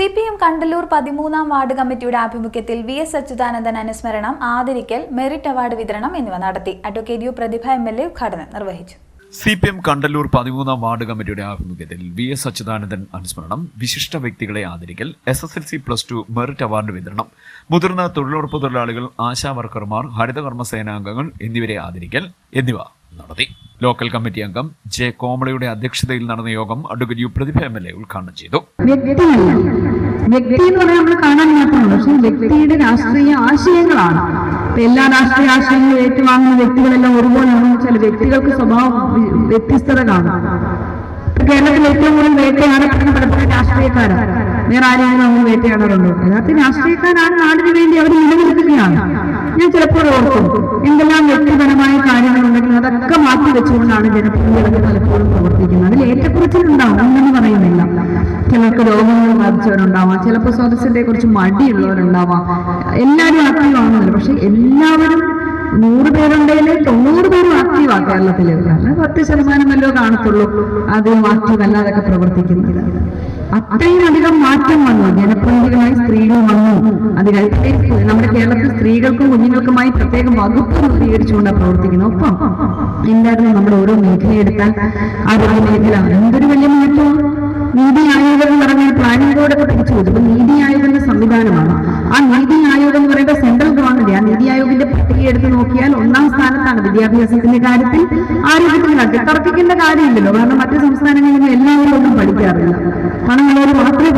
C P M Kandalloor പതിമൂന്നാം ward കമ്മിറ്റിയുടെ ആഭിമുഖ്യത്തിൽ വി എസ് അച്യുതാനന്ദൻ അനുസ്മരണം ആദരിക്കൽ മെറിറ്റ് അവാർഡ് വിതരണം എന്നിവ നടത്തി. Advocate U Prathibha M L A ഉദ്ഘാടനം നിർവഹിച്ചു. സി പി എം കണ്ടല്ലൂർ പതിമൂന്നാം വാർഡ് കമ്മിറ്റിയുടെ ആഭിമുഖ്യത്തിൽ വി എസ് അച്യുതാനന്ദൻ അനുസ്മരണം വിശിഷ്ട വ്യക്തികളെ ആദരിക്കൽ S S L C plus two merit award വിതരണം മുതിർന്ന തൊഴിലുറപ്പ് തൊഴിലാളികൾ ആശാ വർക്കർമാർ ഹരിതകർമ്മ സേനാംഗങ്ങൾ എന്നിവരെ ആദരിക്കൽ എന്നിവ നടത്തി. ലോക്കൽ കമ്മിറ്റി അംഗം ജെ കോമളയുടെ അധ്യക്ഷതയിൽ നടന്ന യോഗം advocate U Prathibha M L A ഉദ്ഘാടനം ചെയ്തു. വ്യക്തി എന്ന് പറയാൻ നമ്മൾ കാണാൻ മാത്രമാണ് പക്ഷെ വ്യക്തിയുടെ രാഷ്ട്രീയ ആശയങ്ങളാണ്. എല്ലാ രാഷ്ട്രീയ ആശയങ്ങളും ഏറ്റുവാങ്ങുന്ന വ്യക്തികളെല്ലാം ഒരുപോലെയാണെന്ന് വെച്ചാൽ വ്യക്തികൾക്ക് സ്വഭാവം വ്യത്യസ്തത കാണാം കേരളത്തിൽ ഏറ്റവും കൂടുതൽ വേട്ടയാടപ്പെടുന്ന പലപ്പോഴും രാഷ്ട്രീയക്കാരാണ്. വേറെ ആരെങ്കിലും നമ്മൾ വേട്ടയാടാറുണ്ടോ? യഥാർത്ഥത്തിൽ രാഷ്ട്രീയക്കാരാണ് നാടിന് വേണ്ടി മാറ്റി ജനപ്രതിനിധികളൊക്കെ പലപ്പോഴും പ്രവർത്തിക്കുന്നത്. അതിൽ ഏറ്റക്കുറച്ചിലുണ്ടാവും അങ്ങനെ പറയുന്നില്ല. ചിലർക്ക് രോഗങ്ങൾ ബാധിച്ചവരുണ്ടാവാം ചിലപ്പോൾ സ്വതസിന്റെ കുറിച്ച് മടിയുള്ളവരുണ്ടാവാം. എല്ലാവരും ആക്റ്റീവ് ആവുന്നില്ല പക്ഷെ എല്ലാവരും നൂറ് പേരുണ്ടെങ്കിൽ തൊണ്ണൂറ് പേരും ആക്റ്റീവാ കേരളത്തിൽ കാരണം പത്ത് ശതമാനമല്ലോ കാണത്തുള്ളൂ. ആദ്യം ആക്റ്റീവ് അല്ലാതൊക്കെ പ്രവർത്തിക്കുന്നത്. അത്രയും അധികം മാറ്റം വന്നു. ജനപ്രതിനിധികളായി സ്ത്രീകൾ വന്നു. അത് നമ്മുടെ കേരളത്തിൽ സ്ത്രീകൾക്കും കുഞ്ഞുങ്ങൾക്കുമായി പ്രത്യേകം വകുപ്പ് രൂപീകരിച്ചുകൊണ്ടാണ് പ്രവർത്തിക്കുന്നത്. ഒപ്പം എന്തായിരുന്നു നമ്മുടെ ഓരോ മേഖലയെടുത്താൽ ആരോഗ്യ മേഖല എന്തൊരു വലിയ മാറ്റമാണ് നീതി ആയോഗം എന്ന് പറഞ്ഞാൽ പ്ലാനിംഗ് ബോർഡൊക്കെ പിടിച്ചു അപ്പൊ നീതി ആയോഗിന്റെ സംവിധാനമാണ്. ആ നീതി ആയോഗം എന്ന് പറയുമ്പോൾ സെൻട്രൽ ഗവൺമെന്റ് ആ നീതി ആയോഗിന്റെ പട്ടിക എടുത്ത് നോക്കിയാൽ ഒന്നാം സ്ഥാനത്താണ് വിദ്യാഭ്യാസത്തിന്റെ കാര്യത്തിൽ ആരോഗ്യത്തിന്റെ കാര്യത്തിൽ. തർക്കിക്കേണ്ട കാര്യമില്ലല്ലോ. കാരണം മറ്റു സംസ്ഥാനങ്ങളിൽ നിന്ന് എല്ലാവരും ഒന്നും പഠിക്കാറില്ല. പണമുള്ളവർ മാത്രമേ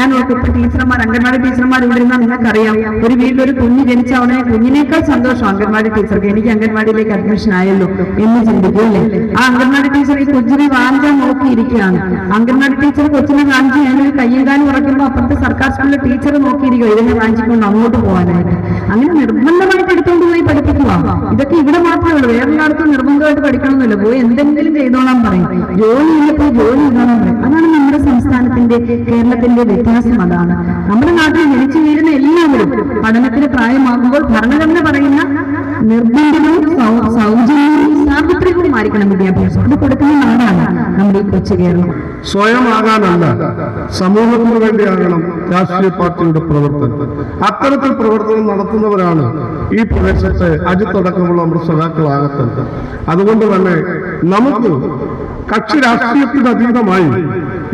ഞാൻ ഇപ്പൊ ടീച്ചർമാർ അംഗൻവാടി ടീച്ചർമാർ ഇവിടെ നിന്നാൽ നിങ്ങൾക്കറിയാം. ഒരു വീട്ടിൽ ഒരു കുഞ്ഞ് ജനിച്ച കുഞ്ഞിനേക്കാൾ സന്തോഷം അംഗൻവാടി ടീച്ചർക്ക്. എനിക്ക് അംഗൻവാടിയിലേക്ക് അഡ്മിഷൻ ആയല്ലോ എന്ന് ചിന്തിക്കും അല്ലേ? ആ അംഗൻവാടി ടീച്ചർ ഈ കൊച്ചിനെ വാഞ്ചാൻ നോക്കിയിരിക്കുകയാണ്. അംഗൻവാടി ടീച്ചർ കൊച്ചിനെ വാഞ്ചി ഞാനൊരു കയ്യും ഉറക്കുമ്പോൾ അപ്പുറത്തെ സർക്കാർ സ്കൂളിലെ ടീച്ചർ നോക്കിയിരിക്കും ഇതിനെ വാങ്ങിച്ചിട്ടുണ്ട് അങ്ങോട്ട് പോകാനായിട്ട്. അങ്ങനെ നിർബന്ധമായിട്ട് എടുത്തുകൊണ്ട് പോയി പഠിപ്പിക്കുക ഇതൊക്കെ ഇവിടെ മാത്രമേ ഉള്ളൂ. നിർബന്ധമായിട്ട് പഠിക്കണമെന്നില്ല പോയി എന്തെങ്കിലും ചെയ്തോളാൻ പറയും. ജോലി ഇല്ലപ്പോ ജോലി ചെയ്തോളാൻ പറയും. അതാണ് നമ്മുടെ സംസ്ഥാനത്തിന്റെ കേരളത്തിന്റെ വ്യത്യാസം അതാണ്. നമ്മുടെ നാട്ടിൽ ജനിച്ചു വീഴുന്ന എല്ലാവരും പഠനത്തിന് പ്രായമാകുമ്പോൾ ഭരണഘടന പറയുന്ന നിർബന്ധവും സൗജന്യവും സാർവത്രികവുമായിരിക്കണം വിദ്യാഭ്യാസം. അത് കൊടുക്കുന്ന കൊച്ചു കേരളം സ്വയമാകാനല്ല സമൂഹത്തിന് വേണ്ടിയാകണം രാഷ്ട്രീയ പാർട്ടിയുടെ പ്രവർത്തനം. അത്തരത്തിൽ പ്രവർത്തനം നടത്തുന്നവരാണ് ഈ പ്രദേശത്തെ അജിത്തടക്കമുള്ള നമ്മുടെ സഖാക്കളാകത്തത്. അതുകൊണ്ട് തന്നെ നമുക്ക് കക്ഷി രാഷ്ട്രീയത്തിന് അതീതമായി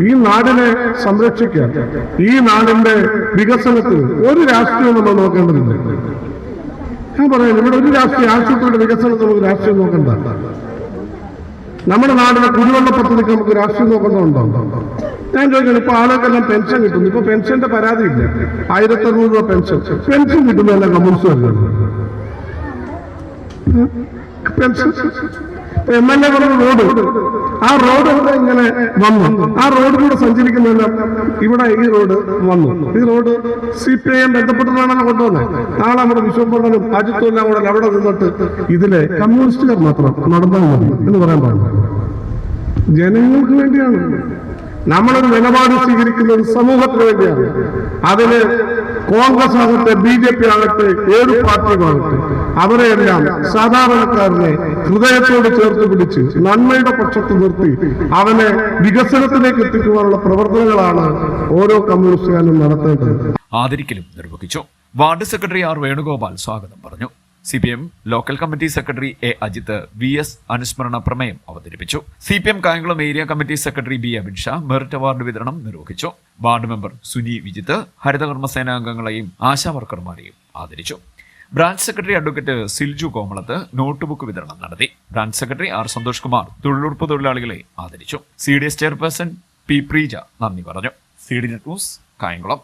ഈ നാടിനെ സംരക്ഷിക്കാൻ ഈ നാടിന്റെ വികസനത്തിൽ ഒരു രാഷ്ട്രീയം നമ്മൾ നോക്കേണ്ടതില്ല. ഞാൻ പറയുന്നത് ഇവിടെ ഒരു രാഷ്ട്രീയ ആശുപത്രിയുടെ വികസനത്തിൽ നമുക്ക് രാഷ്ട്രീയം നോക്കണ്ട നമ്മുടെ നാടിലെ കുടിവെള്ള പദ്ധതിക്ക് നമുക്ക് രാഷ്ട്രീയം നോക്കേണ്ടതുണ്ടോ ഞാൻ ചോദിക്കണം ഇപ്പൊ ആളുകൾക്കെല്ലാം പെൻഷൻ കിട്ടുന്നു. ഇപ്പൊ പെൻഷന്റെ പരാതി ഇല്ല. ആയിരത്തി അറുന്നൂറ് രൂപ pension. Pension കിട്ടുന്നതല്ല communist pension. M L A പറഞ്ഞ റോഡ് ആ റോഡ് ഇവിടെ ഇങ്ങനെ വന്നു. ആ റോഡിലൂടെ സഞ്ചരിക്കുന്നതെല്ലാം ഇവിടെ ഈ റോഡ് വന്നു. ഈ road C P I M ബന്ധപ്പെട്ടിട്ടാണല്ലോ കൊണ്ടുവന്നത് നാളെ നമ്മുടെ വിശ്വപണ്ണനും അജിത്തും എല്ലാം കൂടെ അവിടെ നിന്നിട്ട് ഇതിലെ കമ്മ്യൂണിസ്റ്റുകാർ മാത്രം നടന്നാൽ മതി എന്ന് പറയാൻ പാടില്ല. ജനങ്ങൾക്ക് വേണ്ടിയാണ്. നമ്മളൊരു നിലപാട് സ്വീകരിക്കുന്നത് സമൂഹത്തിന് വേണ്ടിയാണ്. അതിന് കോൺഗ്രസ് ആകട്ടെ ബി ജെ പി ആകട്ടെ ഏത് പാർട്ടിയുമാകട്ടെ അവരെയെല്ലാം സാധാരണക്കാരനെ ഹൃദയത്തോട് ചേർത്ത് പിടിച്ച് നന്മയുടെ പക്ഷത്ത് നിർത്തി അവനെ വികസനത്തിലേക്ക് എത്തിക്കുവാനുള്ള പ്രവർത്തനങ്ങളാണ് ഓരോ കമ്മ്യൂണിസ്റ്റുകാരും നടത്തേണ്ടത്. ആദരിക്കലും നിർവഹിച്ചു. വാർഡ് സെക്രട്ടറി ആർ വേണുഗോപാൽ സ്വാഗതം പറഞ്ഞു. C P M local committee secretary A Ajith V S അനുസ്മരണ പ്രമേയം അവതരിപ്പിച്ചു. C P M Kayamkulam area committee secretary B Amit Shah merit award വിതരണം നിർവഹിച്ചു. വാർഡ് മെമ്പർ സുനി വിജിത്ത് ഹരിതകർമ്മ സേനാംഗങ്ങളെയും ആശാ വർക്കർമാരെയും ആദരിച്ചു. Branch secretary advocate Silju Komalath notebook വിതരണം നടത്തി. Branch secretary R Santhosh Kumar തൊഴിലുറപ്പ് തൊഴിലാളികളെ ആദരിച്ചു. C D S chairperson P Preeja നന്ദി പറഞ്ഞു. C D news Kayamkulam.